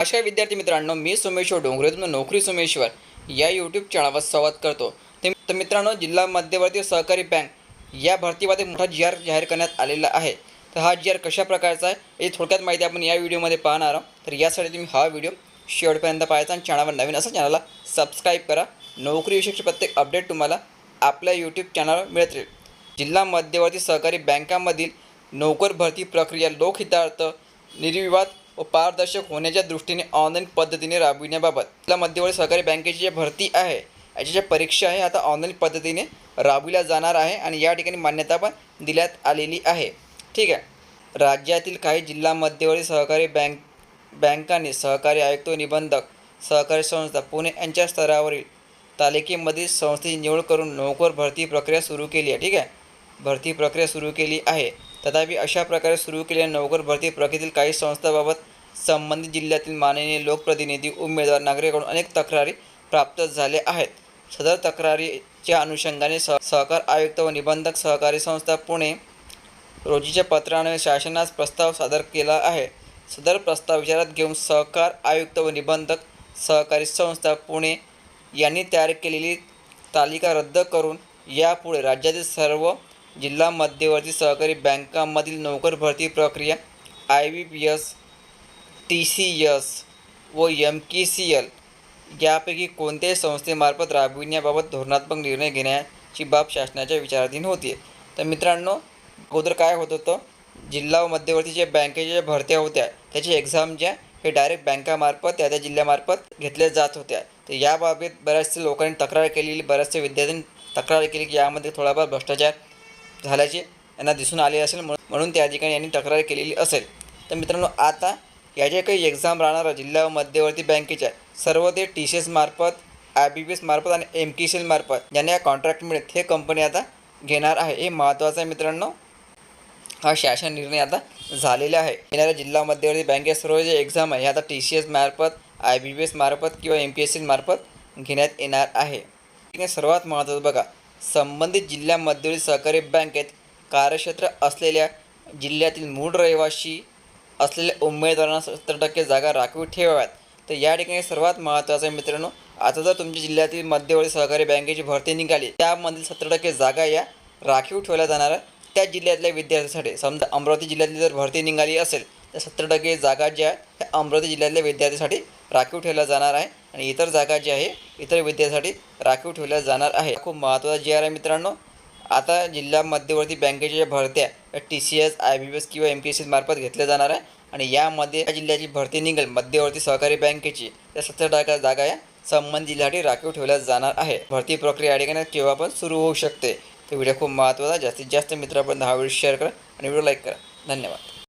अशा विद्यार्थी मित्रांनो मी सोमेश्वर डोंगरेतून नोकरी सोमेश्वर या यूट्यूब चॅनलवर संवाद करतो. ते तर मित्रांनो जिल्हा मध्यवर्ती सहकारी बँक या भरतीमध्ये मोठा जी आर जाहीर करण्यात आलेला आहे. तर हा जी आर कशा प्रकारचा आहे याची थोडक्यात माहिती आपण या व्हिडिओमध्ये पाहणार आहोत. तर यासाठी तुम्ही हा व्हिडिओ शेवटपर्यंत पाहायचा आणि चॅनलवर नवीन असा चॅनलला सबस्क्राईब करा. नोकरीविषयीचे प्रत्येक अपडेट तुम्हाला आपल्या यूट्यूब चॅनलवर मिळत राहील. जिल्हा मध्यवर्ती सहकारी बँकांमधील नोकर भरती प्रक्रिया लोकहितार्थ निर्विवाद व पारदर्शक होण्याच्या दृष्टीने ऑनलाईन पद्धतीने राबविण्याबाबत. आपल्या मध्यवर्ती सहकारी बँकेची जी भरती आहे याची जी परीक्षा आहे आता ऑनलाईन पद्धतीने राबविल्या जाणार आहे आणि या ठिकाणी मान्यता पण दिल्यात आलेली आहे. ठीक आहे. राज्यातील काही जिल्हा मध्यवर्ती सहकारी बँक बँकांनी सहकारी आयुक्त निबंधक सहकारी संस्था पुणे यांच्या स्तरावरील तालिकेमधील संस्थेची निवड करून नोकर भरती प्रक्रिया सुरू केली आहे. ठीक आहे. भरती प्रक्रिया सुरू केली आहे. तथापि अशा प्रकारे सुरू केलेल्या नोकर भरती प्रक्रियेतील काही संस्थांबाबत संबंधित जिल्ह्यातील माननीय लोकप्रतिनिधी उमेदवार नागरिकांकडून अनेक तक्रारी प्राप्त झाल्या आहेत. सदर तक्रारीच्या अनुषंगाने सह सहकार आयुक्त व निबंधक सहकारी संस्था पुणे रोजीच्या पत्राने शासनास प्रस्ताव सादर केला आहे. सदर प्रस्ताव विचारात घेऊन सहकार आयुक्त व निबंधक सहकारी संस्था पुणे यांनी तयार केलेली तालिका रद्द करून यापुढे राज्यातील सर्व जिल्हा मध्यवर्ती सहकारी बँकांमधील नोकर भरती प्रक्रिया I B P S T C S व एम के सी एल यापैकी कोणत्याही संस्थेमार्फत राबविण्याबाबत धोरणात्मक निर्णय घेण्याची बाब शासनाच्या विचाराधीन होती. तर मित्रांनो अगोदर काय होत होतं? जिल्हा व मध्यवर्ती ज्या बँकेच्या ज्या भरत्या होत्या त्याची एक्झाम ज्या हे डायरेक्ट बँकामार्फत त्या त्या जिल्ह्यामार्फत घेतल्या जात होत्या. तर याबाबत बऱ्याचशा लोकांनी तक्रार केलेली बऱ्याचशा विद्यार्थ्यांनी तक्रार केली की यामध्ये थोडाफार भ्रष्टाचार झाल्याचे यांना दिसून आले असेल म्हणून त्या ठिकाणी यांनी तक्रार केलेली असेल. तर मित्रांनो आता या ज्या काही एक्झाम राहणाऱ्या जिल्हा व मध्यवर्ती बँकेच्या सर्व ते टी सी एस मार्फत आय बी पी एस मार्फत आणि एम के सी एलमार्फत ज्यांना या कॉन्ट्रॅक्ट मिळेल हे कंपनी आता घेणार आहे. हे महत्त्वाचं आहे मित्रांनो. हा शासन निर्णय आता झालेला आहे. येणाऱ्या जिल्हा मध्यवर्ती बँकेत सर्व जे एक्झाम आहे हे आता टी सी एस मार्फत आय बी पी एस मार्फत किंवा एम पी एस सीमार्फत घेण्यात येणार आहे. आहे, सर्वात महत्त्वाचं बघा संबंधित जिल्ह्यामध्ये सहकारी बँकेत कार्यक्षेत्र असलेल्या जिल्ह्यातील मूळ रहिवासी असलेल्या उमेदवारांना सत्तर टक्के जागा राखीव ठेवाव्यात. तर या ठिकाणी सर्वात महत्त्वाचं आहे मित्रांनो आता जर तुमच्या जिल्ह्यातील मध्यवर्ती सहकारी बँकेची भरती निघाली त्यामधील सत्तर टक्के जागा या राखीव ठेवल्या जाणार त्या जिल्ह्यातल्या विद्यार्थ्यांसाठी समजा अमरावती जिल्ह्यातली जर भरती निघाली असेल तर सत्तर टक्के जागा ज्या आहेत त्या अमरावती जिल्ह्यातल्या विद्यार्थ्यांसाठी राखीव ठेवल्या जाणार आहे. आणि इतर जागा जी आहे इतर विद्यासाठी राखीव ठेवल्या जाणार आहे खूप महत्त्वाचा जी आर आहे मित्रांनो आता जिल्हा मध्यवर्ती बँकेच्या ज्या भरत्या T C S I B S किंवा एम पी एस सी मार्फत घेतल्या जाणार आहे. आणि यामध्ये या जिल्ह्याची भरती निघेल मध्यवर्ती सहकारी बँकेची. त्या सत्तर टक्के जागा या संबंधित जिल्ह्यासाठी राखीव ठेवल्या जाणार आहे. भरती प्रक्रिया या ठिकाणी केव्हा पण सुरू होऊ शकते. तो व्हिडिओ खूप महत्त्वाचा जास्तीत जास्त मित्रापर्यंत हा व्हिडिओ शेअर करा आणि व्हिडिओ लाईक करा. धन्यवाद.